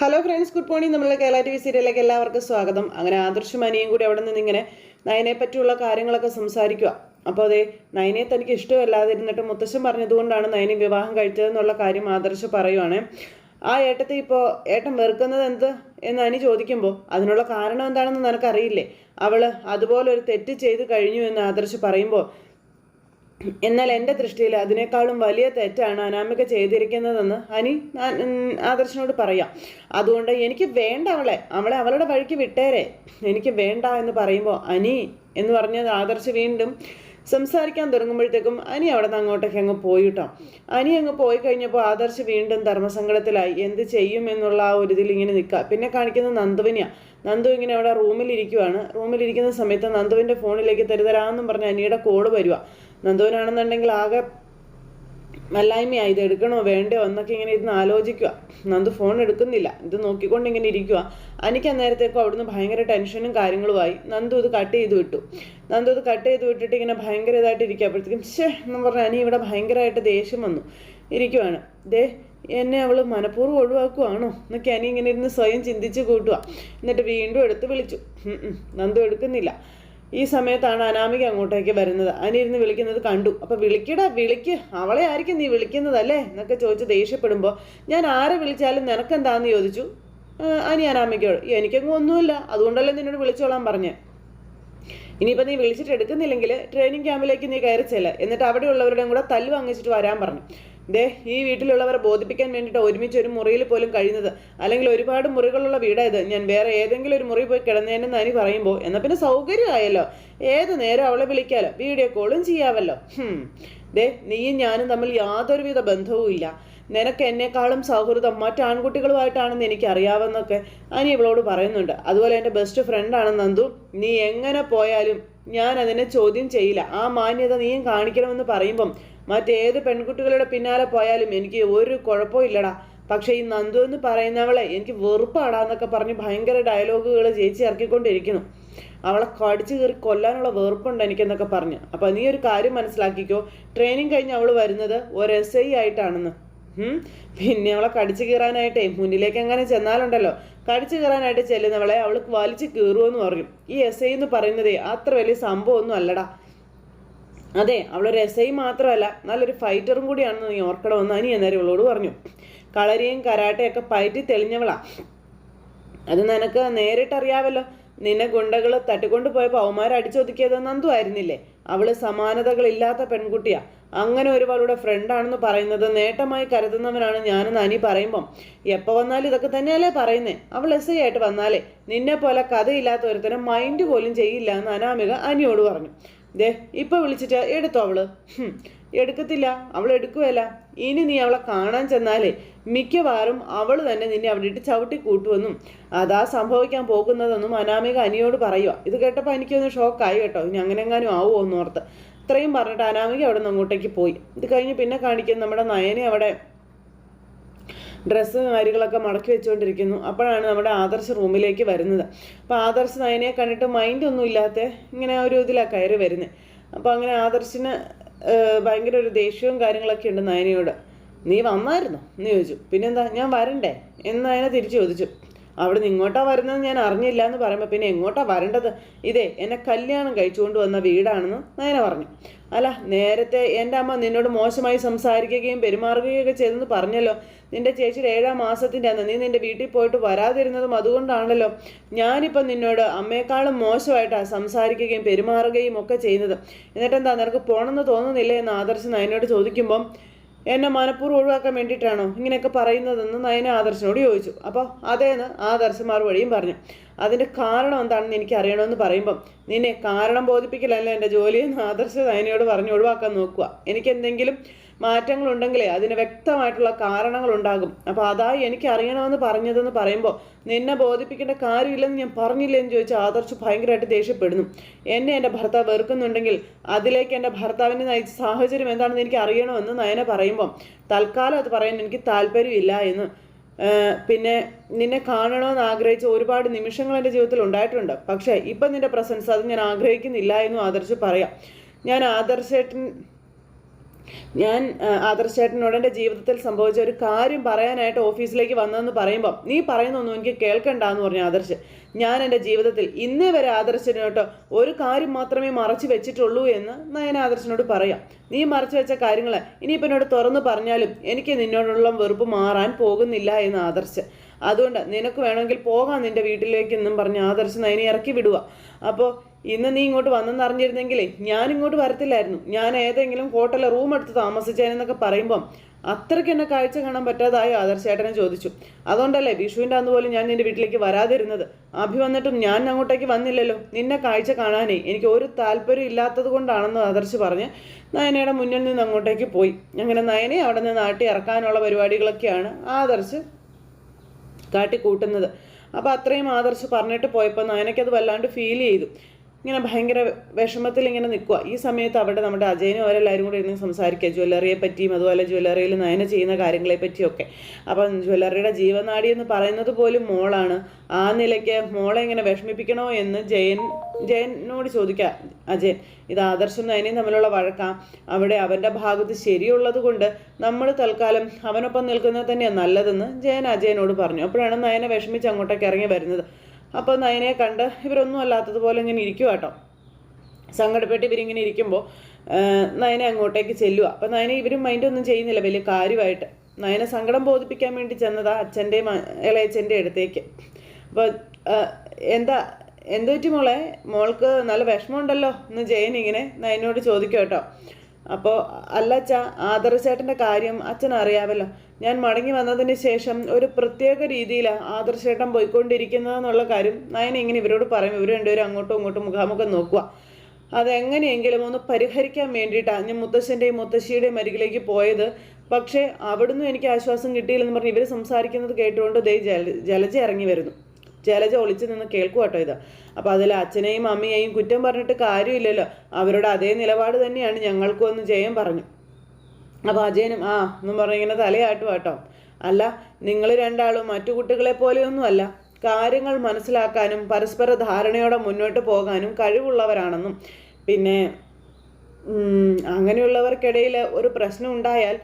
Hello friends good morning നമ്മളെ Kerala T V സീരിയലിലേക്ക് എല്ലാവർക്കും സ്വാഗതം. അങ്ങനെ ആദർശും അനിയും കൂടി അവിടെ നിന്ന് ഇങ്ങനെ നയനെ പറ്റിയുള്ള കാര്യങ്ങളൊക്കെ സംസാരിക്കുക. അപ്പോൾ അതെ നയനെ തനിക്ക് ഇഷ്ടമല്ലാതിരുന്നിട്ട് മുത്തശ്ശൻ പറഞ്ഞതുകൊണ്ടാണ് നയനെ വിവാഹം കഴിച്ചതെന്നുള്ള കാര്യം ആദർശ് പറയുവാണ്. ആ ഏട്ടത്തെ ഇപ്പോൾ ഏട്ടൻ വെറുക്കുന്നത് എന്ത് എന്ന് അനി ചോദിക്കുമ്പോൾ അതിനുള്ള കാരണം എന്താണെന്ന് നിനക്കറിയില്ലേ? അവൾ അതുപോലെ ഒരു തെറ്റ് ചെയ്ത് കഴിഞ്ഞു എന്ന് ആദർശ് പറയുമ്പോൾ എന്നാൽ എന്റെ ദൃഷ്ടിയിൽ അതിനേക്കാളും വലിയ തെറ്റാണ് അനാമിക ചെയ്തിരിക്കുന്നതെന്ന് അനി ആദർശനോട് പറയാം. അതുകൊണ്ട് എനിക്ക് വേണ്ട അവളെ. അവളെ അവളുടെ വഴിക്ക് വിട്ടേരെ. എനിക്ക് വേണ്ട എന്ന് പറയുമ്പോൾ അനി എന്ന് പറഞ്ഞത് ആദർശ് വീണ്ടും സംസാരിക്കാൻ തുടങ്ങുമ്പോഴത്തേക്കും അനി അവിടെ നിന്ന് അങ്ങോട്ടേക്ക് അങ്ങ് പോയി കേട്ടോ. അനി അങ്ങ് പോയി കഴിഞ്ഞപ്പോൾ ആദർശ് വീണ്ടും ധർമ്മസങ്കടത്തിലായി. എന്ത് ചെയ്യും എന്നുള്ള ആ ഒരു ഇതിൽ ഇങ്ങനെ നിൽക്കുക. പിന്നെ കാണിക്കുന്നത് നന്ദുവിനെയാണ് നന്ദു ഇങ്ങനെ അവിടെ റൂമിലിരിക്കുവാണ് റൂമിലിരിക്കുന്ന സമയത്ത് നന്ദുവിന്റെ ഫോണിലേക്ക് തരുതരാമെന്നും പറഞ്ഞ് അനിയുടെ കോൾ വരിക നന്ദുവിനാണെന്നുണ്ടെങ്കിൽ ആകെ വല്ലായ്മയാ ഇത് എടുക്കണോ വേണ്ടയോ എന്നൊക്കെ ഇങ്ങനെ ഇരുന്ന് ആലോചിക്കുക. നന്ദു ഫോൺ എടുക്കുന്നില്ല. ഇത് നോക്കിക്കൊണ്ട് ഇങ്ങനെ ഇരിക്കുക. എനിക്ക് അന്നേരത്തേക്കും അവിടുന്ന് ഭയങ്കര ടെൻഷനും കാര്യങ്ങളുമായി നന്ദു ഇത് കട്ട് ചെയ്ത് വിട്ടു. നന്ദു ഇത് കട്ട് ചെയ്ത് വിട്ടിട്ട് ഇങ്ങനെ ഭയങ്കര ഇതായിട്ട് ഇരിക്കുക അപ്പോഴത്തേക്കും എന്ന് പറഞ്ഞാൽ അനി ഇവിടെ ഭയങ്കരമായിട്ട് ദേഷ്യം വന്നു. ഇരിക്കുവാണ്. ദേ എന്നെ അവൾ മനഃപൂർവം ഒഴിവാക്കുവാണോ? എന്നൊക്കെ അനി ഇങ്ങനെ ഇരുന്ന് സ്വയം ചിന്തിച്ച് കൂട്ടുക എന്നിട്ട് വീണ്ടും എടുത്ത് വിളിച്ചു. നന്ദു എടുക്കുന്നില്ല. ഈ സമയത്താണ് അനാമിക അങ്ങോട്ടേക്ക് വരുന്നത്. അനിരുന്ന് വിളിക്കുന്നത് കണ്ടു. അപ്പോൾ വിളിക്കടാ വിളിക്ക്. അവളെ ആയിരിക്കും നീ വിളിക്കുന്നതല്ലേ? എന്നൊക്കെ ചോദിച്ച് ദേഷ്യപ്പെടുമ്പോൾ ഞാൻ ആരെ വിളിച്ചാലും നിനക്കെന്താന്ന് ചോദിച്ചു? "ആ, അനി അനാമിക്കയോട് എനിക്കങ്ങ് ഒന്നുമില്ല. അതുകൊണ്ടല്ലേ നിന്നോട് വിളിച്ചോളാൻ പറഞ്ഞേ. ഇനിയിപ്പോൾ നീ വിളിച്ചിട്ട് എടുക്കുന്നില്ലെങ്കിൽ ട്രെയിനിങ് ക്യാമ്പിലേക്ക് നീ കയറി ചെല്ല. എന്നിട്ട് അവിടെയുള്ളവരുടെയും കൂടെ തല്ല് വാങ്ങിച്ചിട്ട് വരാൻ പറഞ്ഞു. ദേ ഈ വീട്ടിലുള്ളവരെ ബോധിപ്പിക്കാൻ വേണ്ടിയിട്ട് ഒരുമിച്ച് ഒരു മുറിയിൽ പോലും കഴിയുന്നത്. അല്ലെങ്കിൽ ഒരുപാട് മുറികളുള്ള വീടായത് ഞാൻ വേറെ ഏതെങ്കിലും ഒരു മുറി പോയി കിടന്നേനെന്ന് അനി പറയുമ്പോൾ എന്നാൽ പിന്നെ സൗകര്യമായല്ലോ. ഏത് നേരം അവളെ വിളിക്കാലോ? വീഡിയോ കോളും ചെയ്യാമല്ലോ. ദേ നീയും ഞാനും തമ്മിൽ യാതൊരുവിധ ബന്ധവും ഇല്ല. നിനക്ക് എന്നെക്കാളും സൗഹൃദം മറ്റാൺകുട്ടികളുമായിട്ടാണെന്ന് എനിക്ക് അറിയാവുന്നൊക്കെ അനി ഇവളോട് പറയുന്നുണ്ട്. അതുപോലെ എന്റെ ബെസ്റ്റ് ഫ്രണ്ടാണ് നന്ദു. നീ എങ്ങനെ പോയാലും ഞാൻ അതിനെ ചോദ്യം ചെയ്യില്ല. ആ മാന്യത നീയും കാണിക്കണമെന്ന് പറയുമ്പം മറ്റേത് പെൺകുട്ടികളുടെ പിന്നാലെ പോയാലും എനിക്ക് ഒരു കുഴപ്പവും ഇല്ലടാ. പക്ഷേ ഈ നന്ദു എന്ന് പറയുന്നവളെ എനിക്ക് വെറുപ്പാടാന്നൊക്കെ പറഞ്ഞ് ഭയങ്കര ഡയലോഗുകൾ ചേച്ചി ഇറക്കിക്കൊണ്ടിരിക്കുന്നു. അവളെ കടിച്ചു കയറി കൊല്ലാനുള്ള വെറുപ്പുണ്ട് എനിക്കെന്നൊക്കെ പറഞ്ഞു. അപ്പോൾ നീ ഒരു കാര്യം മനസ്സിലാക്കിക്കോ. ട്രെയിനിങ് കഴിഞ്ഞ് അവൾ വരുന്നത് ഒരു എസ് ഐ ആയിട്ടാണെന്ന്. പിന്നെ അവളെ കടിച്ചു കീറാനായിട്ടേ മുന്നിലേക്ക് എങ്ങനെ ചെന്നാലുണ്ടല്ലോ. കടിച്ചു കീറാനായിട്ട് ചെല്ലുന്നവളെ അവൾ വലിച്ചു കീറുമെന്ന് പറയും. ഈ എസ് ഐ എന്ന് പറയുന്നതേ അത്ര വലിയ സംഭവമൊന്നും അല്ലടാ. അതെ അവളൊരു എസ് ഐ മാത്രമല്ല. നല്ലൊരു ഫൈറ്ററും കൂടിയാണെന്ന് നീ ഓർക്കണമെന്ന് അനി അന്നേരം ഇവളോട് പറഞ്ഞു. കളരിയും കരാട്ടയൊക്കെ പയറ്റി തെളിഞ്ഞവളാ. അത് നിനക്ക് നേരിട്ടറിയാവല്ലോ. നിന്നെ ഗുണ്ടകൾ തട്ടിക്കൊണ്ട് പോയപ്പോൾ അവന്മാരെ അടിച്ചൊതുക്കിയത് നന്ദു ആയിരുന്നില്ലേ? അവൾ സമാനതകളില്ലാത്ത പെൺകുട്ടിയാ. അങ്ങനെ ഒരു അവളുടെ ഫ്രണ്ടാണെന്ന് പറയുന്നത് നേട്ടമായി കരുതുന്നവനാണ് ഞാനെന്ന് അനി പറയുമ്പം. എപ്പോൾ വന്നാലും ഇതൊക്കെ തന്നെയല്ലേ പറയുന്നേ? അവൾ എസ് ഐ ആയിട്ട് വന്നാലേ നിന്നെ പോലെ കഥയില്ലാത്ത ഒരുത്തരം മൈൻഡ് പോലും ചെയ്യില്ല എന്ന് അനാമിക അനിയോട് പറഞ്ഞു. ദേ ഇപ്പൊ വിളിച്ചിട്ട് എടുത്തോ അവൾ. എടുക്കത്തില്ല അവൾ എടുക്കുകയല്ല. ഇനി നീ അവളെ കാണാൻ ചെന്നാലേ മിക്കവാറും അവൾ തന്നെ നിന്നെ അവിടെ ഇട്ട് ചവിട്ടി കൂട്ടുമെന്നും അതാ സംഭവിക്കാൻ പോകുന്നതെന്നും അനാമിക അനിയോട് പറയുക ഇത് കേട്ടപ്പോൾ എനിക്കൊന്ന് ഷോക്കായി കേട്ടോ. ഇനി അങ്ങനെങ്ങാനും ആവുമോ എന്ന് ഓർത്ത് ഇത്രയും പറഞ്ഞിട്ട് അനാമിക അവിടെ നിന്ന് അങ്ങോട്ടേക്ക് പോയി. ഇത് കഴിഞ്ഞ് പിന്നെ കാണിക്കുന്ന നമ്മുടെ നയനെ അവിടെ ഡ്രസ്സ് കാര്യങ്ങളൊക്കെ മടക്കി വെച്ചുകൊണ്ടിരിക്കുന്നു. അപ്പോഴാണ് നമ്മുടെ ആദർശ് റൂമിലേക്ക് വരുന്നത്. അപ്പോൾ ആദർശ് നയനെ കണ്ടിട്ട് മൈൻഡ് ഒന്നും ഇല്ലാത്ത ഇങ്ങനെ ഒരു ഇതിലാണ് കയറി വരുന്നത് അപ്പോൾ അങ്ങനെ ആദർശിന് ഭയങ്കര ഒരു ദേഷ്യവും കാര്യങ്ങളൊക്കെ ഉണ്ട് നയനയോട്. നീ വന്നായിരുന്നോ? എന്ന് ചോദിച്ചു. പിന്നെന്താ? ഞാൻ വരണ്ടേ? എന്ന് നയന തിരിച്ചു ചോദിച്ചു. അവിടെ നിന്ന് ഇങ്ങോട്ടാ വരുന്നത് ഞാൻ അറിഞ്ഞില്ല എന്ന് പറയുമ്പോൾ പിന്നെ എങ്ങോട്ടാ വരേണ്ടത്? ഇതേ എന്നെ കല്യാണം കഴിച്ചുകൊണ്ട് വന്ന വീടാണെന്ന് നയനെ പറഞ്ഞു. അല്ല നേരത്തെ എന്റെ അമ്മ നിന്നോട് മോശമായി സംസാരിക്കുകയും പെരുമാറുകയും ഒക്കെ ചെയ്തെന്ന് പറഞ്ഞല്ലോ. നിന്റെ ചേച്ചിയുടെ ഏഴാം മാസത്തിന്റെ അന്ന് നീ നിന്റെ വീട്ടിൽ പോയിട്ട് വരാതിരുന്നതും അതുകൊണ്ടാണല്ലോ ഞാനിപ്പം നിന്നോട് അമ്മയെക്കാളും മോശമായിട്ടാണ് സംസാരിക്കുകയും പെരുമാറുകയും ഒക്കെ ചെയ്യുന്നത്. എന്നിട്ടെന്താ നിനക്ക് പോകണമെന്ന് തോന്നുന്നില്ലേ എന്ന് ആദർശ് നയനോട് ചോദിക്കുമ്പം എന്നെ മനഃപൂർവം ഒഴിവാക്കാൻ വേണ്ടിയിട്ടാണോ ഇങ്ങനെയൊക്കെ പറയുന്നതെന്ന് നയന ആദർശനോട് ചോദിച്ചു. അപ്പോൾ അതേന്ന് ആദർശ് മറുപടിയും പറഞ്ഞു. അതിന്റെ കാരണം എന്താണെന്ന് എനിക്ക് അറിയണമെന്ന് പറയുമ്പം നിന്നെ കാരണം ബോധിപ്പിക്കലല്ല എന്റെ ജോലിയെന്ന് ആദർശ് നയനയോട് പറഞ്ഞ് ഒഴിവാക്കാൻ നോക്കുക. എനിക്ക് എന്തെങ്കിലും മാറ്റങ്ങളുണ്ടെങ്കിലേ അതിന് വ്യക്തമായിട്ടുള്ള കാരണങ്ങളുണ്ടാകും. അപ്പോൾ അതായി എനിക്ക് അറിയണമെന്ന് പറഞ്ഞതെന്ന് പറയുമ്പോൾ നിന്നെ ബോധിപ്പിക്കേണ്ട കാര്യമില്ലെന്ന് ഞാൻ പറഞ്ഞില്ലെന്ന് ചോദിച്ചാൽ ആദർശ് ഭയങ്കരമായിട്ട് ദേഷ്യപ്പെടുന്നു. എന്നെ എന്റെ ഭർത്താവ് വെറുക്കുന്നുണ്ടെങ്കിൽ അതിലേക്ക് എന്റെ ഭർത്താവിനെ നയിച്ച സാഹചര്യം എന്താണെന്ന് എനിക്ക് അറിയണമെന്ന് നയന പറയുമ്പോൾ തൽക്കാലം അത് പറയാൻ എനിക്ക് താല്പര്യമില്ല എന്ന്. പിന്നെ നിന്നെ കാണണമെന്ന് ആഗ്രഹിച്ച ഒരുപാട് നിമിഷങ്ങൾ എന്റെ ജീവിതത്തിൽ ഉണ്ടായിട്ടുണ്ട്. പക്ഷേ ഇപ്പം നിന്റെ പ്രസൻസ് അത് ഞാൻ ആഗ്രഹിക്കുന്നില്ല എന്നും ആദർശ് പറയാം. ഞാൻ ആദർശേട്ടൻ ഞാൻ ആദർശേട്ടനോട് എന്റെ ജീവിതത്തിൽ സംഭവിച്ച ഒരു കാര്യം പറയാനായിട്ട് ഓഫീസിലേക്ക് വന്നതെന്ന് പറയുമ്പോൾ നീ പറയുന്നൊന്നും എനിക്ക് കേൾക്കണ്ടെന്ന് പറഞ്ഞു ആദർശ്. ഞാൻ എന്റെ ജീവിതത്തിൽ ഇന്നേ വരെ ആദർശനോട്ട് ഒരു കാര്യം മാത്രമേ മറച്ചു വെച്ചിട്ടുള്ളൂ എന്ന് ഞാൻ ആദർശനോട് പറയാം. നീ മറച്ചു വെച്ച കാര്യങ്ങൾ ഇനിയിപ്പോൾ എന്നോട് തുറന്നു പറഞ്ഞാലും എനിക്ക് നിന്നോടുള്ള വെറുപ്പ് മാറാൻ പോകുന്നില്ല എന്ന് ആദർശ്. അതുകൊണ്ട് നിനക്ക് വേണമെങ്കിൽ പോകാം നിന്റെ വീട്ടിലേക്ക് എന്നും പറഞ്ഞ് ആദർശ് നയനെ ഇറക്കി വിടുക അപ്പോൾ ഇന്ന് നീ ഇങ്ങോട്ട് വന്നെന്ന് അറിഞ്ഞിരുന്നെങ്കിലേ ഞാൻ ഇങ്ങോട്ട് വരത്തില്ലായിരുന്നു. ഞാൻ ഏതെങ്കിലും ഹോട്ടലിൽ റൂം എടുത്ത് താമസിച്ചേനെന്നൊക്കെ പറയുമ്പം അത്രയ്ക്ക് എന്നെ കാഴ്ച കാണാൻ പറ്റാതായോ ആദർശേട്ടനെ ചോദിച്ചു. അതുകൊണ്ടല്ലേ വിഷുവിന്റെ അന്ന് ഞാൻ നിന്റെ വീട്ടിലേക്ക് വരാതിരുന്നത്? അഭി വന്നിട്ടും ഞാൻ അങ്ങോട്ടേക്ക് വന്നില്ലല്ലോ. നിന്നെ കാഴ്ച കാണാനേ എനിക്ക് ഒരു താല്പര്യം ഇല്ലാത്തത് കൊണ്ടാണെന്ന് ആദർശ് പറഞ്ഞ് നയനയുടെ മുന്നിൽ നിന്ന് അങ്ങോട്ടേക്ക് പോയി. അങ്ങനെ നയനെ അവിടെ നിന്ന് നാട്ടി ഇറക്കാനുള്ള പരിപാടികളൊക്കെയാണ് ആദർശ് കാട്ടിക്കൂട്ടുന്നത്. അപ്പോൾ അത്രയും ആദർശ് പറഞ്ഞിട്ട് പോയപ്പോൾ നയനയ്ക്കത് വല്ലാണ്ട് ഫീൽ ചെയ്തു. ഇങ്ങനെ ഭയങ്കര വിഷമത്തിൽ ഇങ്ങനെ നിൽക്കുക ഈ സമയത്ത് അവിടെ നമ്മുടെ അജയനും അവരെല്ലാവരും കൂടി ഇരുന്ന് സംസാരിക്കുക. ജ്വല്ലറിയെ പറ്റിയും അതുപോലെ ജ്വല്ലറിയിൽ നയന ചെയ്യുന്ന കാര്യങ്ങളെ പറ്റിയൊക്കെ. അപ്പം ജ്വല്ലറിയുടെ ജീവനാടി എന്ന് പറയുന്നത് പോലും മോളാണ്. ആ നിലയ്ക്ക് മോളെ ഇങ്ങനെ വിഷമിപ്പിക്കണോ എന്ന് ജയൻ ജയനോട് ചോദിക്കുക അജയൻ ഇത് ആദർശം നയനയും തമ്മിലുള്ള വഴക്കാം. അവിടെ അവന്റെ ഭാഗത്ത് ശരിയുള്ളത് കൊണ്ട് നമ്മൾ തൽക്കാലം അവനൊപ്പം നിൽക്കുന്നത് തന്നെയാണ് നല്ലതെന്ന് ജയൻ അജയനോട് പറഞ്ഞു. അപ്പോഴാണ് നയനെ വിഷമിച്ച് അങ്ങോട്ടേക്ക് ഇറങ്ങി വരുന്നത്. അപ്പോൾ നയനെ കണ്ട് ഇവരൊന്നും അല്ലാത്തതുപോലെ ഇങ്ങനെ ഇരിക്കുക കേട്ടോ. സങ്കടപ്പെട്ട് ഇവരിങ്ങനെ ഇരിക്കുമ്പോൾ നയനെ അങ്ങോട്ടേക്ക് ചെല്ലുക അപ്പോൾ നയനെ ഇവരും മൈൻഡൊന്നും ചെയ്യുന്നില്ല വലിയ കാര്യമായിട്ട്. നയനെ സങ്കടം ബോധിപ്പിക്കാൻ വേണ്ടി ചെന്നതാ അച്ഛന്റെയും ഇളയച്ഛന്റെ അടുത്തേക്ക്. അപ്പോൾ എന്താ എന്തുപറ്റി മോളെ? മോൾക്ക് നല്ല വിഷമമുണ്ടല്ലോ. എന്ന് ജയൻ ഇങ്ങനെ നയനോട് ചോദിക്കും കേട്ടോ. അപ്പോൾ അല്ല അച്ഛ ആദർശേട്ടന്റെ കാര്യം അച്ഛൻ അറിയാമല്ലോ ഞാൻ മടങ്ങി വന്നതിന് ശേഷം ഒരു പ്രത്യേക രീതിയിലാണ് ആദർശേട്ടൻ പോയിക്കൊണ്ടിരിക്കുന്നതെന്നുള്ള കാര്യം നയന ഇങ്ങനെ ഇവരോട് പറയും. ഇവർ രണ്ടുപേരും അങ്ങോട്ടും ഇങ്ങോട്ടും മുഖാമുഖം നോക്കുക. അതെങ്ങനെയെങ്കിലും ഒന്ന് പരിഹരിക്കാൻ വേണ്ടിയിട്ടാണ് ഞാൻ മുത്തശ്ശന്റെയും മുത്തശ്ശിയുടെയും അരികിലേക്ക് പോയത്. പക്ഷേ അവിടുന്ന് എനിക്ക് ആശ്വാസം കിട്ടിയില്ലെന്ന് പറഞ്ഞ് ഇവർ സംസാരിക്കുന്നത് കേട്ടുകൊണ്ട് ദേ ജല ജലജ ഇറങ്ങി വരുന്നു. ജലജ ഒളിച്ചു നിന്ന് കേൾക്കുക കേട്ടോ ഇത്. അപ്പോൾ അതിൽ അച്ഛനെയും അമ്മയെയും കുറ്റം പറഞ്ഞിട്ട് കാര്യമില്ലല്ലോ. അവരുടെ അതേ നിലപാട് തന്നെയാണ് ഞങ്ങൾക്കും എന്ന് ജയം പറഞ്ഞു. അപ്പോൾ അജയനും ആ എന്നും പറഞ്ഞ് ഇങ്ങനെ തലയാട്ടും കേട്ടോ അല്ല നിങ്ങൾ രണ്ടാളും മറ്റു കുട്ടികളെ പോലെയൊന്നുമല്ല. കാര്യങ്ങൾ മനസ്സിലാക്കാനും പരസ്പര ധാരണയോടെ മുന്നോട്ട് പോകാനും കഴിവുള്ളവരാണെന്നും. പിന്നെ അങ്ങനെയുള്ളവർക്കിടയിൽ ഒരു പ്രശ്നം ഉണ്ടായാൽ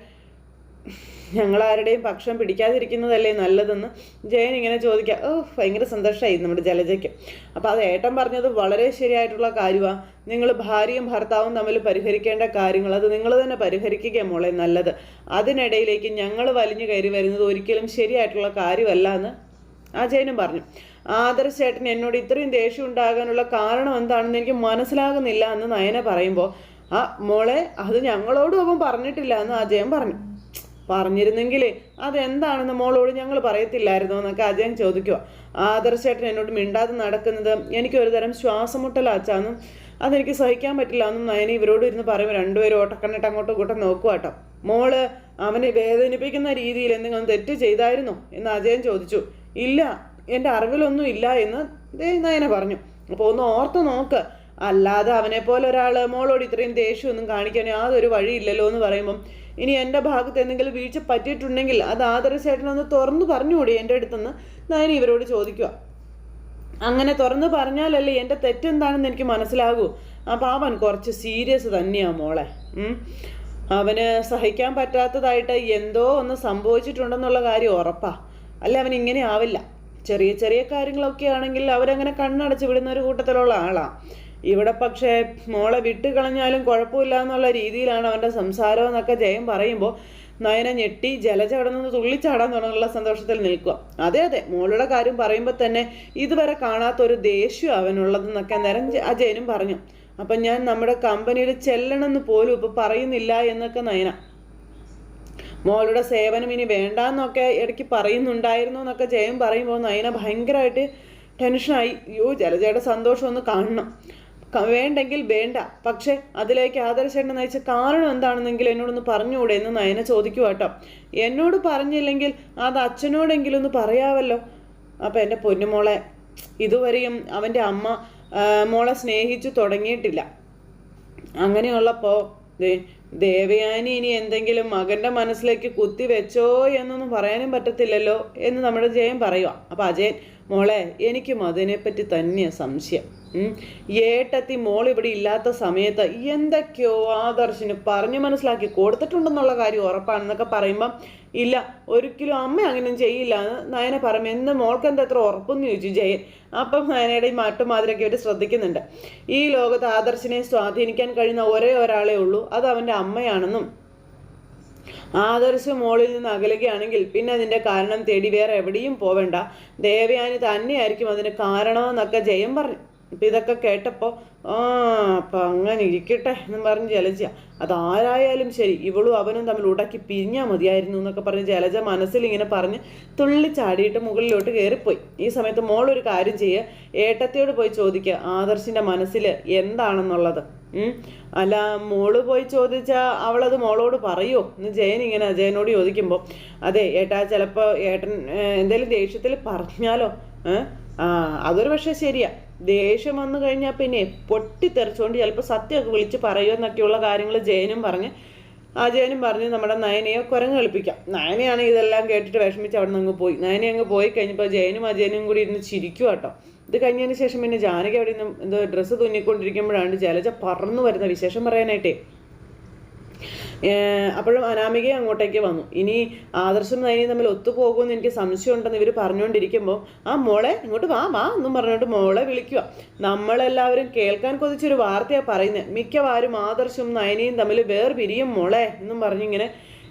ഞങ്ങളാരുടെയും പക്ഷം പിടിക്കാതിരിക്കുന്നതല്ലേ നല്ലതെന്ന് ജയൻ ഇങ്ങനെ ചോദിക്കുക ഓ ഭയങ്കര സന്തോഷമായി നമ്മുടെ ജലജയ്ക്ക്. അപ്പോൾ അത് ഏട്ടൻ പറഞ്ഞത് വളരെ ശരിയായിട്ടുള്ള കാര്യമാണ് നിങ്ങൾ ഭാര്യയും ഭർത്താവും തമ്മിൽ പരിഹരിക്കേണ്ട കാര്യങ്ങൾ അത് നിങ്ങൾ തന്നെ പരിഹരിക്കുക മോളെ നല്ലത്. അതിനിടയിലേക്ക് ഞങ്ങൾ വലിഞ്ഞു കയറി വരുന്നത് ഒരിക്കലും ശരിയായിട്ടുള്ള കാര്യമല്ല എന്ന് ആ ജയനും പറഞ്ഞു. ആദർശേട്ടൻ എന്നോട് ഇത്രയും ദേഷ്യം ഉണ്ടാകാനുള്ള കാരണം എന്താണെന്ന് എനിക്ക് മനസ്സിലാകുന്നില്ല എന്ന് നയന പറയുമ്പോൾ ആ മോളെ അത് ഞങ്ങളോടും അവൻ പറഞ്ഞിട്ടില്ല എന്ന് ജയൻ പറഞ്ഞു. പറഞ്ഞിരുന്നെങ്കിലേ അതെന്താണെന്ന് മോളോട് ഞങ്ങൾ പറയത്തില്ലായിരുന്നോ എന്നൊക്കെ അജയൻ ചോദിക്കുക. ആദർശേട്ടൻ എന്നോട് മിണ്ടാതെ നടക്കുന്നത് എനിക്ക് ഒരു തരം ശ്വാസമുട്ടലാച്ചാന്നും അതെനിക്ക് സഹിക്കാൻ പറ്റില്ല എന്നും നയനി ഇവരോട് ഇരുന്ന് പറയും രണ്ടുപേരും ഓട്ടക്കണ്ണിട്ട് അങ്ങോട്ടും ഇങ്ങോട്ടും നോക്കുക കേട്ടോ. മോൾ അവനെ വേദനിപ്പിക്കുന്ന രീതിയിൽ എന്തെങ്കിലും തെറ്റ് ചെയ്തായിരുന്നു എന്ന് അജയൻ ചോദിച്ചു. ഇല്ല എന്റെ അറിവിലൊന്നും ഇല്ല എന്ന് നയന പറഞ്ഞു. അപ്പോൾ ഒന്ന് ഓർത്ത് നോക്ക്. അല്ലാതെ അവനെ പോലെ ഒരാൾ മോളോട് ഇത്രയും ദേഷ്യമൊന്നും കാണിക്കാൻ യാതൊരു വഴിയില്ലല്ലോ എന്ന് പറയുമ്പം ഇനി എന്റെ ഭാഗത്ത് എന്തെങ്കിലും വീഴ്ച പറ്റിയിട്ടുണ്ടെങ്കിൽ അത് ആദർശേട്ടനൊന്ന് തുറന്നു പറഞ്ഞുകൂടി എന്റെ അടുത്തുനിന്ന് നയനി ഇവരോട് ചോദിക്കുക അങ്ങനെ തുറന്ന് പറഞ്ഞാലല്ലേ എന്റെ തെറ്റെന്താണെന്ന് എനിക്ക് മനസ്സിലാകൂ. അപ്പം അവൻ കുറച്ച് സീരിയസ് തന്നെയാ മോളെ. അവന് സഹിക്കാൻ പറ്റാത്തതായിട്ട് എന്തോ ഒന്ന് സംഭവിച്ചിട്ടുണ്ടെന്നുള്ള കാര്യം ഉറപ്പാ. അല്ല അവൻ ഇങ്ങനെ ആവില്ല. ചെറിയ ചെറിയ കാര്യങ്ങളൊക്കെ ആണെങ്കിൽ അവരങ്ങനെ കണ്ണടച്ച് വിടുന്ന ഒരു കൂട്ടത്തിലുള്ള ആളാ. ഇവിടെ പക്ഷേ മോളെ വിട്ട് കളഞ്ഞാലും കുഴപ്പമില്ല എന്നുള്ള രീതിയിലാണ് അവന്റെ സംസാരം എന്നൊക്കെ ജയം പറയുമ്പോൾ നയന ഞെട്ടി ജലജ തുള്ളിച്ചാടാൻ തുടങ്ങുള്ള സന്തോഷത്തിൽ നിൽക്കുക. അതെ അതെ മോളുടെ കാര്യം പറയുമ്പോൾ തന്നെ ഇതുവരെ കാണാത്ത ഒരു ദേഷ്യം അവനുള്ളതെന്നൊക്കെ നേരം അജയനും പറഞ്ഞു. അപ്പം ഞാൻ നമ്മുടെ കമ്പനിയിൽ ചെല്ലണമെന്ന് പോലും ഇപ്പം പറയുന്നില്ല എന്നൊക്കെ നയന. മോളുടെ സേവനം ഇനി വേണ്ടാന്നൊക്കെ ഇടയ്ക്ക് പറയുന്നുണ്ടായിരുന്നു എന്നൊക്കെ ജയം പറയുമ്പോൾ നയന ഭയങ്കരമായിട്ട് ടെൻഷനായി അയ്യോ ജലജയുടെ സന്തോഷം ഒന്ന് കാണണം. വേണ്ടെങ്കിൽ വേണ്ട. പക്ഷേ അതിലേക്ക് ആദർശേട്ടൻ നയിച്ച കാരണം എന്താണെന്നെങ്കിൽ എന്നോടൊന്ന് പറഞ്ഞുകൂടെ? എന്ന് നയന ചോദിക്കുക കേട്ടോ. എന്നോട് പറഞ്ഞില്ലെങ്കിൽ അത് അച്ഛനോടെങ്കിലും ഒന്ന് പറയാവല്ലോ. അപ്പം എന്റെ പൊന്നുമോളെ ഇതുവരെയും അവന്റെ അമ്മ മോളെ സ്നേഹിച്ചു തുടങ്ങിയിട്ടില്ല. അങ്ങനെയുള്ളപ്പോൾ ദേവയാനി ഇനി എന്തെങ്കിലും മകന്റെ മനസ്സിലേക്ക് കുത്തി വെച്ചോ എന്നൊന്നും പറയാനും പറ്റത്തില്ലല്ലോ എന്ന് നമ്മുടെ ജയൻ പറയുക അപ്പം അജയൻ മോളെ എനിക്കും അതിനെപ്പറ്റി തന്നെയാണ് സംശയം. ഏട്ടത്തി മോൾ ഇവിടെ ഇല്ലാത്ത സമയത്ത് എന്തൊക്കെയോ ആദർശിന് പറഞ്ഞു മനസ്സിലാക്കി കൊടുത്തിട്ടുണ്ടെന്നുള്ള കാര്യം ഉറപ്പാണെന്നൊക്കെ പറയുമ്പം ഇല്ല ഒരിക്കലും അമ്മ അങ്ങനെ ചെയ്യില്ല എന്ന് നയന പറയും എന്ന് മോൾക്ക് എന്താ എത്ര ഉറപ്പെന്ന് ചോദിച്ചു ജയൻ. അപ്പം നയനയുടെ ഈ മാട്ടുമാതിരൊക്കെ ഇവർ ശ്രദ്ധിക്കുന്നുണ്ട്. ഈ ലോകത്ത് ആദർശനെ സ്വാധീനിക്കാൻ കഴിയുന്ന ഒരേ ഒരാളേ ഉള്ളൂ. അത് അവന്റെ അമ്മയാണെന്നും ആദർശ് മോളിൽ നിന്ന് അകലുകയാണെങ്കിൽ പിന്നെ അതിന്റെ കാരണം തേടി വേറെ എവിടെയും പോവേണ്ട. ദേവയാനി തന്നെയായിരിക്കും അതിന് കാരണമെന്നൊക്കെ ജയം പറഞ്ഞു. അപ്പം ഇതൊക്കെ കേട്ടപ്പോൾ ആ അപ്പം അങ്ങനെ ഇരിക്കട്ടെ എന്നും പറഞ്ഞ് ജലജ. അതാരായാലും ശരി ഇവളും അവനും തമ്മിൽ ഉടക്കി പിരിഞ്ഞാൽ മതിയായിരുന്നു എന്നൊക്കെ പറഞ്ഞ് ജലജ മനസ്സിൽ ഇങ്ങനെ പറഞ്ഞ് തുള്ളി ചാടിയിട്ട് മുകളിലോട്ട് കയറിപ്പോയി ഈ സമയത്ത് മോളൊരു കാര്യം ചെയ്യുക ഏട്ടത്തിയോട് പോയി ചോദിക്കുക ആദർശിന്റെ മനസ്സിൽ എന്താണെന്നുള്ളത്. അല്ല മോൾ പോയി ചോദിച്ചാൽ അവളത് മോളോട് പറയുമോ എന്ന് ജയൻ ഇങ്ങനെ ജയനോട് ചോദിക്കുമ്പോൾ അതെ ഏട്ടാ ചിലപ്പോൾ ഏട്ടൻ എന്തെങ്കിലും ദേഷ്യത്തിൽ പറഞ്ഞാലോ? ഏഹ് ആ അതൊരു പക്ഷേ ശരിയാ. ദേഷ്യം വന്നു കഴിഞ്ഞാൽ പിന്നെ പൊട്ടിത്തെറിച്ചുകൊണ്ട് ചിലപ്പോൾ സത്യമൊക്കെ വിളിച്ച് പറയുമോ എന്നൊക്കെയുള്ള കാര്യങ്ങൾ ജയനും പറഞ്ഞ് ജയനും പറഞ്ഞ് നമ്മുടെ നയനയെ കുരങ്ങ് കളിപ്പിക്കാം. നയനയാണെങ്കിൽ ഇതെല്ലാം കേട്ടിട്ട് വിഷമിച്ച് അവിടെ നിന്ന് അങ്ങ് പോയി. നയന അങ്ങ് പോയി കഴിഞ്ഞപ്പോൾ ജയനും അജയനും കൂടി ഇരുന്ന് ചിരിക്കും കേട്ടോ. ഇത് കഴിഞ്ഞതിന് ശേഷം പിന്നെ ജാനകി അവിടെ നിന്ന് എന്തോ ഡ്രസ്സ് തുന്നിക്കൊണ്ടിരിക്കുമ്പോഴാണ് ജലജ പറന്നു വരുന്ന വിശേഷം പറയാനായിട്ടേ. അപ്പോഴും അനാമിക അങ്ങോട്ടേക്ക് വന്നു. ഇനി ആദർശം നയനയും തമ്മിൽ ഒത്തുപോകുമെന്ന് എനിക്ക് സംശയം ഉണ്ടെന്ന് ഇവർ പറഞ്ഞുകൊണ്ടിരിക്കുമ്പോൾ ആ മോളെ ഇങ്ങോട്ട് വാ വാ എന്നും പറഞ്ഞുകൊണ്ട് മോളെ വിളിക്കുക നമ്മളെല്ലാവരും കേൾക്കാൻ കൊതിച്ചൊരു വാർത്തയാണ് പറയുന്നത് മിക്കവാറും ആദർശവും നയനിയും തമ്മിൽ വേർപിരിയും മോളെ എന്നും പറഞ്ഞിങ്ങനെ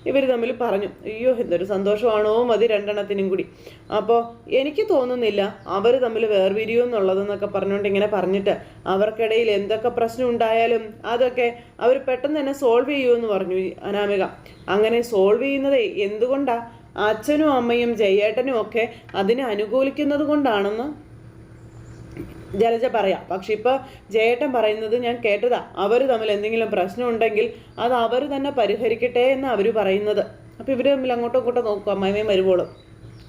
ഇവർ തമ്മിൽ പറഞ്ഞു അയ്യോ എന്തൊരു സന്തോഷമാണോ മതി രണ്ടെണ്ണത്തിനും കൂടി. അപ്പോൾ എനിക്ക് തോന്നുന്നില്ല അവർ തമ്മിൽ വേർപിരിയും എന്നുള്ളതെന്നൊക്കെ പറഞ്ഞുകൊണ്ട് ഇങ്ങനെ പറഞ്ഞിട്ട് അവർക്കിടയിൽ എന്തൊക്കെ പ്രശ്നം ഉണ്ടായാലും അതൊക്കെ അവർ പെട്ടെന്ന് തന്നെ സോൾവ് ചെയ്യുമെന്ന് പറഞ്ഞു അനാമിക. അങ്ങനെ സോൾവ് ചെയ്യുന്നത് എന്തുകൊണ്ടാണ് അച്ഛനും അമ്മയും ജയേട്ടനും ഒക്കെ അതിനെ അനുകൂലിക്കുന്നത് കൊണ്ടാണെന്ന് ജലജ പറയാം. പക്ഷെ ഇപ്പൊ ജയേട്ടൻ പറയുന്നത് ഞാൻ കേട്ടതാ. അവർ തമ്മിൽ എന്തെങ്കിലും പ്രശ്നം ഉണ്ടെങ്കിൽ അത് അവർ തന്നെ പരിഹരിക്കട്ടെ എന്ന് അവർ പറയുന്നത്. അപ്പോൾ ഇവർ തമ്മിൽ അങ്ങോട്ടും ഇങ്ങോട്ടും നോക്കും അമ്മയും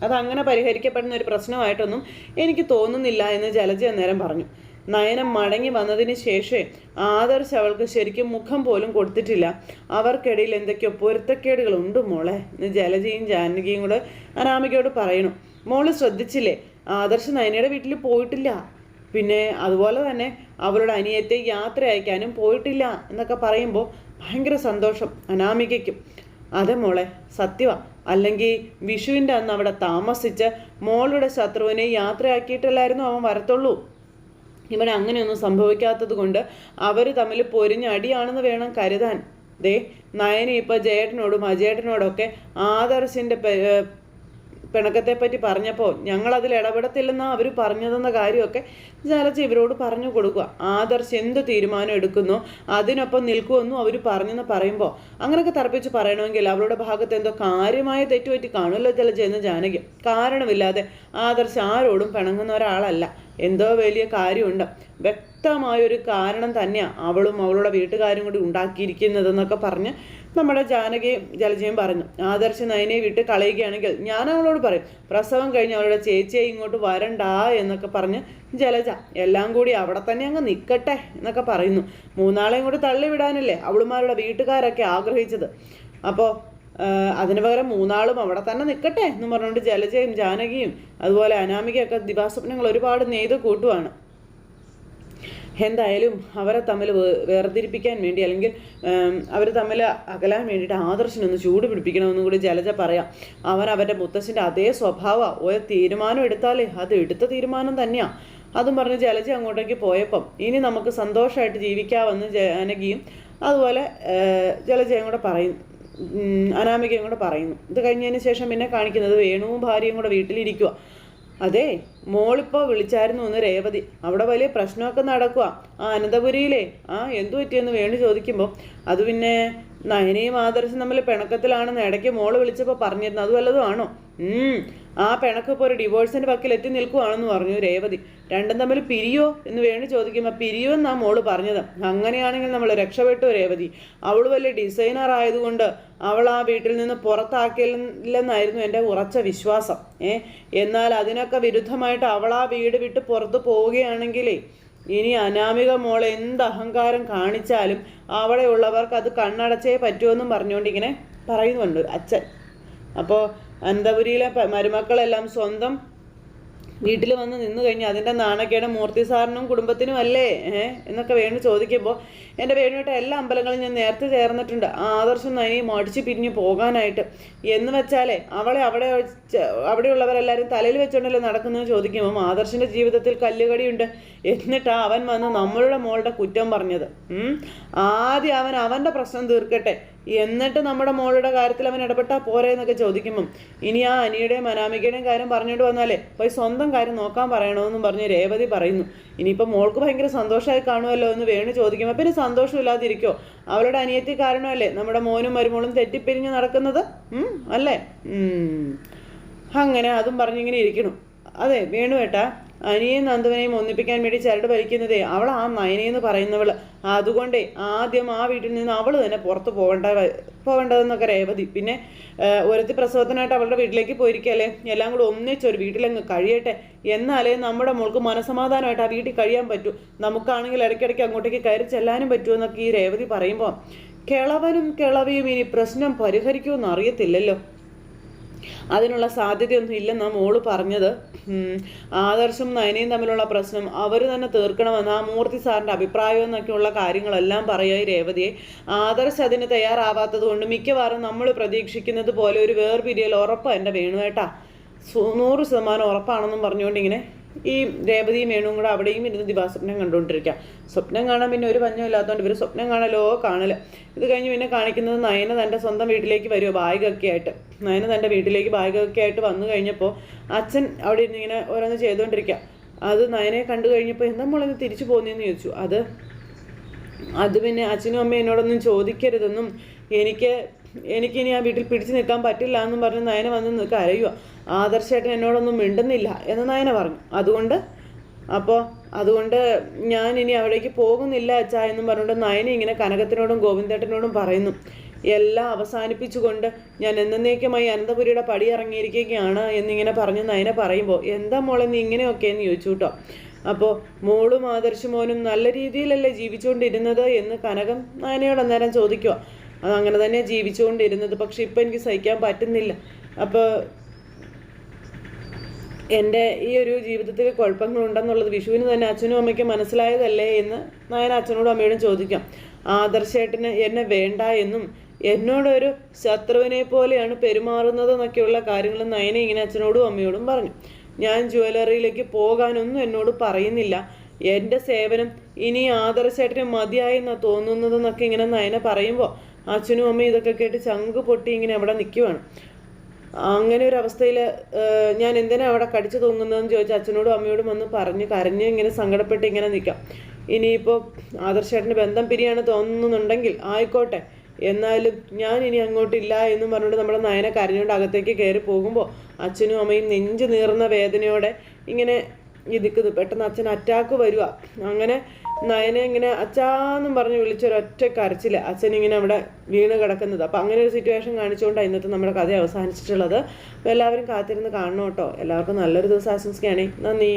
അത് അങ്ങനെ പരിഹരിക്കപ്പെടുന്ന ഒരു പ്രശ്നമായിട്ടൊന്നും എനിക്ക് തോന്നുന്നില്ല എന്ന് ജലജ അന്നേരം പറഞ്ഞു. നയനം മടങ്ങി വന്നതിന് ശേഷമേ ആദർശ് അവൾക്ക് ശരിക്കും മുഖം പോലും കൊടുത്തിട്ടില്ല. അവർക്കിടയിൽ എന്തൊക്കെയോ പൊരുത്തക്കേടുകളുണ്ട് മോളെ എന്ന് ജലജയും ജാനകിയും കൂടെ അനാമികയോട് പറയണു. മോൾ ശ്രദ്ധിച്ചില്ലേ? ആദർശ് നയനയുടെ വീട്ടിൽ പോയിട്ടില്ല. പിന്നെ അതുപോലെ തന്നെ അവളുടെ അനിയത്തെ യാത്ര അയക്കാനും പോയിട്ടില്ല എന്നൊക്കെ പറയുമ്പോൾ ഭയങ്കര സന്തോഷം അനാമികയ്ക്കും. അതെ മോളെ സത്യവ. അല്ലെങ്കിൽ വിഷുവിന്റെ അന്ന് അവിടെ താമസിച്ച് മോളുടെ ശത്രുവിനെ യാത്രയാക്കിയിട്ടല്ലായിരുന്നു അവൻ വരത്തുള്ളൂ. ഇവൻ അങ്ങനെയൊന്നും സംഭവിക്കാത്തത് കൊണ്ട് അവർ തമ്മിൽ പൊരിഞ്ഞ അടിയാണെന്ന് വേണം കരുതാൻ. ദേ നയനി ഇപ്പോൾ ജയേട്ടനോടും അജേട്ടനോടൊക്കെ ആദർശിന്റെ പിണക്കത്തെപ്പറ്റി പറഞ്ഞപ്പോൾ ഞങ്ങളതിൽ ഇടപെടത്തില്ലെന്നാണ് അവർ പറഞ്ഞതെന്ന കാര്യമൊക്കെ ജലജ ഇവരോട് പറഞ്ഞു കൊടുക്കുക. ആദർശ് എന്ത് തീരുമാനം എടുക്കുന്നു? അതിനൊപ്പം നിൽക്കുമെന്നും അവർ പറഞ്ഞെന്ന് പറയുമ്പോൾ അങ്ങനെയൊക്കെ തറപ്പിച്ച് പറയണമെങ്കിൽ അവരുടെ ഭാഗത്ത് എന്തോ കാര്യമായ തെറ്റുപറ്റി കാണുമല്ലോ ജലജ എന്ന് ജാനകി. കാരണമില്ലാതെ ആദർശ് ആരോടും പിണങ്ങുന്ന ഒരാളല്ല. എന്തോ വലിയ കാര്യമുണ്ട്. വ്യക്തമായൊരു കാരണം തന്നെയാണ് അവളും അവളുടെ വീട്ടുകാരും കൂടി ഉണ്ടാക്കിയിരിക്കുന്നതെന്നൊക്കെ പറഞ്ഞ് നമ്മുടെ ജാനകിയും ജലജയും പറഞ്ഞു. ആദർശ് നയനെ വിട്ട് കളയുകയാണെങ്കിൽ ഞാൻ അവളോട് പറയും പ്രസവം കഴിഞ്ഞ് അവളുടെ ചേച്ചിയെ ഇങ്ങോട്ട് വരണ്ട എന്നൊക്കെ പറഞ്ഞ് ജലജ എല്ലാം കൂടി അവിടെ തന്നെ അങ്ങ് നിൽക്കട്ടെ എന്നൊക്കെ പറയുന്നു. മൂന്നാളെയും കൂടി തള്ളിവിടാനല്ലേ അവളുമാരുടെ വീട്ടുകാരൊക്കെ ആഗ്രഹിച്ചത്. അപ്പോൾ അതിന് പകരം മൂന്നാളും അവിടെ തന്നെ നിൽക്കട്ടെ എന്ന് പറഞ്ഞുകൊണ്ട് ജലജയും ജാനകിയും അതുപോലെ അനാമികയൊക്കെ ദിവാസ്വപ്നങ്ങൾ ഒരുപാട് നെയ്ത് കൂട്ടുവാണ്. എന്തായാലും അവരെ തമ്മിൽ വേർതിരിപ്പിക്കാൻ വേണ്ടി അല്ലെങ്കിൽ അവർ തമ്മിൽ അകലാൻ വേണ്ടിയിട്ട് ആദർശനൊന്ന് ചൂട് പിടിപ്പിക്കണമെന്നും കൂടി ജലജ പറയാം. അവൻ അവന്റെ മുത്തശ്ശന്റെ അതേ സ്വഭാവമാണ് ഒരു തീരുമാനം എടുത്താലേ അത് എടുത്ത തീരുമാനം തന്നെയാണ് അതും പറഞ്ഞ് ജലജ അങ്ങോട്ടേക്ക് പോയപ്പം ഇനി നമുക്ക് സന്തോഷമായിട്ട് ജീവിക്കാമെന്ന് ജാനകിയും അതുപോലെ ജലജയും കൂടെ പറയും അനാമികയും കൂടെ പറയുന്നു. ഇത് കഴിഞ്ഞതിന് ശേഷം പിന്നെ കാണിക്കുന്നത് വേണുവും ഭാര്യയും കൂടെ വീട്ടിലിരിക്കുക അതെ മോളിപ്പോൾ വിളിച്ചായിരുന്നു ഒന്ന് രേവതി. അവിടെ വലിയ പ്രശ്നമൊക്കെ നടക്കുക ആ അനന്തപുരിയിലെ ആ എന്തു പറ്റിയെന്ന് വേണു ചോദിക്കുമ്പോൾ അത് പിന്നെ നയനയും ആദർശം തമ്മിൽ പിണക്കത്തിലാണെന്ന് ഇടയ്ക്ക് മോൾ വിളിച്ചപ്പോൾ പറഞ്ഞിരുന്നു. അത് വല്ലതും ആണോ? ആ പിണക്ക് ഇപ്പോൾ ഒരു ഡിവോഴ്സിന്റെ പക്കൽ എത്തി നിൽക്കുവാണെന്ന് പറഞ്ഞു രേവതി. രണ്ടും തമ്മിൽ പിരിയോ എന്ന് വേണു ചോദിക്കുമ്പോൾ പിരിയോ എന്നാ മോൾ പറഞ്ഞത്. അങ്ങനെയാണെങ്കിൽ നമ്മൾ രക്ഷപ്പെട്ടു രേവതി. അവൾ വലിയ ഡിസൈനർ ആയതുകൊണ്ട് അവൾ ആ വീട്ടിൽ നിന്ന് പുറത്താക്കില്ലെന്നായിരുന്നു എന്റെ ഉറച്ച വിശ്വാസം. ഏ എന്നാൽ അതിനൊക്കെ വിരുദ്ധമായിട്ട് അവൾ ആ വീട് വിട്ട് പുറത്ത് പോവുകയാണെങ്കിലേ ഇനി അനാമിക മോൾ എന്ത് അഹങ്കാരം കാണിച്ചാലും അവിടെയുള്ളവർക്ക് അത് കണ്ണടച്ചേ പറ്റുമെന്നും പറഞ്ഞുകൊണ്ട് ഇങ്ങനെ പറയുന്നുണ്ട് അച്ഛൻ. അപ്പോൾ അനന്തപുരിയിലെ മരുമക്കളെല്ലാം സ്വന്തം വീട്ടിൽ വന്ന് നിന്ന് കഴിഞ്ഞ് അതിന്റെ നാണക്കേട് മൂർത്തി സാറിനും കുടുംബത്തിനും അല്ലേ എന്നൊക്കെ വേണു ചോദിക്കുമ്പോൾ എന്റെ വേണുമായിട്ട് എല്ലാ അമ്പലങ്ങളും ഞാൻ നേരത്തെ ചേർന്നിട്ടുണ്ട്. ആദർശം നനി മടിച്ച് പിരിഞ്ഞ് പോകാനായിട്ട്. എന്ന് വെച്ചാലേ അവളെ അവിടെ അവിടെയുള്ളവരെല്ലാവരും തലയിൽ വെച്ചോണ്ടല്ലോ നടക്കുന്നത് ചോദിക്കുമ്പോൾ ആദർശിന്റെ ജീവിതത്തിൽ കല്ലുകടിയുണ്ട്. എന്നിട്ടാ അവൻ വന്ന് നമ്മളുടെ മോളുടെ കുറ്റം പറഞ്ഞത്. ആദ്യം അവൻ അവന്റെ പ്രശ്നം തീർക്കട്ടെ. എന്നിട്ട് നമ്മുടെ മോളുടെ കാര്യത്തിൽ അവൻ ഇടപെട്ടാൽ പോരെ എന്നൊക്കെ ചോദിക്കുമ്പം ഇനി ആ അനിയുടെയും അനാമികയുടെയും കാര്യം പറഞ്ഞിട്ട് വന്നാലേ പോയി സ്വന്തം കാര്യം നോക്കാൻ പറയണമെന്നും പറഞ്ഞ് രേവതി പറയുന്നു. ഇനിയിപ്പോൾ മോൾക്ക് ഭയങ്കര സന്തോഷമായി കാണുമല്ലോ എന്ന് വേണു ചോദിക്കുമ്പോൾ പിന്നെ സന്തോഷമില്ലാതിരിക്കോ? അവളുടെ അനിയത്തി കാരണമല്ലേ നമ്മുടെ മോനും മരുമോളും തെറ്റിപ്പിരിഞ്ഞ് നടക്കുന്നത്? അല്ലേ. അങ്ങനെ അതും പറഞ്ഞിങ്ങനെ ഇരിക്കണം. അതെ വേണു ഏട്ടാ. അനിയും നന്ദുവിനെയും ഒന്നിപ്പിക്കാൻ വേണ്ടി ചരട് വലിക്കുന്നതേ അവൾ ആ നയനെന്ന് പറയുന്നവൾ അതുകൊണ്ടേ ആദ്യം ആ വീട്ടിൽ നിന്ന് അവൾ തന്നെ പുറത്ത് പോകേണ്ട പോകേണ്ടതെന്നൊക്കെ രേവതി. പിന്നെ ഒരത്തി പ്രസവത്തിനായിട്ട് അവളുടെ വീട്ടിലേക്ക് പോയിരിക്കല്ലേ എല്ലാം കൂടെ ഒന്നിച്ചൊരു വീട്ടിലങ്ങ് കഴിയട്ടെ. എന്നാലേ നമ്മുടെ മോൾക്ക് മനസമാധാനമായിട്ട് ആ വീട്ടിൽ കഴിയാൻ പറ്റൂ. നമുക്കാണെങ്കിൽ ഇടയ്ക്കിടയ്ക്ക് അങ്ങോട്ടേക്ക് കയറി ചെല്ലാനും പറ്റുമെന്നൊക്കെ ഈ രേവതി പറയുമ്പോൾ കിളവനും കിളവിയും ഇനി പ്രശ്നം പരിഹരിക്കുമെന്ന് അറിയത്തില്ലല്ലോ. അതിനുള്ള സാധ്യതയൊന്നും ഇല്ലെന്നാ മോൾ പറഞ്ഞത്. ആദർശം നയനയും തമ്മിലുള്ള പ്രശ്നം അവർ തന്നെ തീർക്കണമെന്ന് ആ മൂർത്തി സാറിന്റെ അഭിപ്രായം എന്നൊക്കെയുള്ള കാര്യങ്ങളെല്ലാം പറയുക ഈ രേവതിയെ. ആദർശ് അതിന് തയ്യാറാവാത്തത് കൊണ്ട് മിക്കവാറും നമ്മൾ പ്രതീക്ഷിക്കുന്നത് പോലെ ഒരു വേർപിരിയൽ ഉറപ്പാണ് എന്റെ വേണു കേട്ടാ നൂറ് ശതമാനം ഉറപ്പാണെന്നും പറഞ്ഞുകൊണ്ട് ഇങ്ങനെ ഈ രേവതിയും വേണുവും കൂടെ അവിടെയും ഇരുന്ന് ദിവാസ്വപ്നം കണ്ടുകൊണ്ടിരിക്കുക സ്വപ്നം കാണാൻ പിന്നെ ഒരു പഞ്ഞം ഇല്ലാത്തതുകൊണ്ട് ഇവർ സ്വപ്നം കാണലോ? കാണൽ. ഇത് കഴിഞ്ഞ് പിന്നെ കാണിക്കുന്നത് നയന തന്റെ സ്വന്തം വീട്ടിലേക്ക് വരുമോ ബാഗൊക്കെ ആയിട്ട് നയന തന്റെ വീട്ടിലേക്ക് ബാഗൊക്കെ ആയിട്ട് വന്നു കഴിഞ്ഞപ്പോൾ അച്ഛൻ അവിടെ ഇരുന്ന് ഇങ്ങനെ ഓരോന്ന് ചെയ്തുകൊണ്ടിരിക്കുക അത് നയനെ കണ്ടു കഴിഞ്ഞപ്പോൾ എന്താ മോളെന്ന് തിരിച്ചു പോകുന്നതെന്ന് ചോദിച്ചു. അത് അത് പിന്നെ അച്ഛനും അമ്മയും എന്നോടൊന്നും ചോദിക്കരുതെന്നും എനിക്ക് എനിക്കിനി ആ വീട്ടിൽ പിടിച്ചു നിൽക്കാൻ പറ്റില്ല എന്നും പറഞ്ഞ് നയന വന്ന് കരയുക ആദർശേട്ടൻ എന്നോടൊന്നും മിണ്ടുന്നില്ല എന്ന് നയന പറഞ്ഞു. അതുകൊണ്ട് അപ്പോൾ അതുകൊണ്ട് ഞാൻ ഇനി അവിടേക്ക് പോകുന്നില്ല അച്ഛാ എന്നും പറഞ്ഞുകൊണ്ട് നയന ഇങ്ങനെ കനകത്തിനോടും ഗോവിന്ദേട്ടനോടും പറയുന്നു. എല്ലാം അവസാനിപ്പിച്ചുകൊണ്ട് ഞാൻ എന്നേക്കുമായി അനന്തപുരിയുടെ പടി ഇറങ്ങിയിരിക്കുകയാണ് എന്നിങ്ങനെ പറഞ്ഞ് നയന പറയുമ്പോൾ എന്താ മോളെ നീ ഇങ്ങനെയൊക്കെ? എന്ന് ചോദിച്ചു കേട്ടോ. അപ്പോൾ മോളും ആദർശമോനും നല്ല രീതിയിലല്ലേ ജീവിച്ചുകൊണ്ടിരുന്നത്? എന്ന് കനകം നയനയോട് അന്നേരം ചോദിക്കുക അത് അങ്ങനെ തന്നെ ജീവിച്ചുകൊണ്ടിരുന്നത് പക്ഷെ ഇപ്പം എനിക്ക് സഹിക്കാൻ പറ്റുന്നില്ല. അപ്പോൾ എന്റെ ഈ ഒരു ജീവിതത്തിൽ കുഴപ്പങ്ങളുണ്ടെന്നുള്ളത് വിഷുവിന് തന്നെ അച്ഛനും അമ്മയ്ക്കും മനസ്സിലായതല്ലേ എന്ന് നായൻ അച്ഛനോടും അമ്മയോടും ചോദിക്കാം. ആദർശേട്ടന് എന്നെ വേണ്ട എന്നും എന്നോടൊരു ശത്രുവിനെ പോലെയാണ് പെരുമാറുന്നത് എന്നൊക്കെയുള്ള കാര്യങ്ങൾ നയന ഇങ്ങനെ അച്ഛനോടും അമ്മയോടും പറഞ്ഞു. ഞാൻ ജ്വല്ലറിയിലേക്ക് പോകാനൊന്നും എന്നോട് പറയുന്നില്ല. എന്റെ സേവനം ഇനി ആദർശേട്ടന് മതിയായെന്നാണ് തോന്നുന്നതെന്നൊക്കെ ഇങ്ങനെ നയന പറയുമ്പോൾ അച്ഛനും അമ്മയും ഇതൊക്കെ കേട്ട് ചങ്ക് പൊട്ടി ഇങ്ങനെ അവിടെ നിൽക്കുവാണ് അങ്ങനെ ഒരു അവസ്ഥയിൽ ഞാൻ എന്തിനാണ് അവിടെ കടിച്ചു തൂങ്ങുന്നതെന്ന് ചോദിച്ചാൽ അച്ഛനോടും അമ്മയോടും വന്ന് പറഞ്ഞ് കരഞ്ഞ് ഇങ്ങനെ സങ്കടപ്പെട്ട് ഇങ്ങനെ നിൽക്കാം ഇനിയിപ്പോൾ ആദർശേട്ടന് ബന്ധം പിരിയാണ് തോന്നുന്നുണ്ടെങ്കിൽ ആയിക്കോട്ടെ. എന്നാലും ഞാൻ ഇനി അങ്ങോട്ടില്ല എന്നും പറഞ്ഞുകൊണ്ട് നമ്മുടെ നയനെ കരഞ്ഞുകൊണ്ട് അകത്തേക്ക് കയറി പോകുമ്പോൾ അച്ഛനും അമ്മയും നെഞ്ചു നീറുന്ന വേദനയോടെ ഇങ്ങനെ ഇരിക്കുന്നു. പെട്ടെന്ന് അച്ഛൻ അറ്റാക്ക് വരിക അങ്ങനെ നയനെ ഇങ്ങനെ അച്ഛാന്നും പറഞ്ഞ് വിളിച്ചൊരൊറ്റ കരച്ചിൽ അച്ഛൻ ഇങ്ങനെ അവിടെ വീണ് കിടക്കുന്നത്. അപ്പം അങ്ങനെ ഒരു സിറ്റുവേഷൻ കാണിച്ചുകൊണ്ടാണ് ഇന്നത്തെ നമ്മുടെ കഥ അവസാനിച്ചിട്ടുള്ളത്. അപ്പോൾ എല്ലാവരും കാത്തിരുന്ന് കാണണം കേട്ടോ. എല്ലാവർക്കും നല്ലൊരു ദിവസം ആശംസിക്കുകയാണെങ്കിൽ നന്ദി.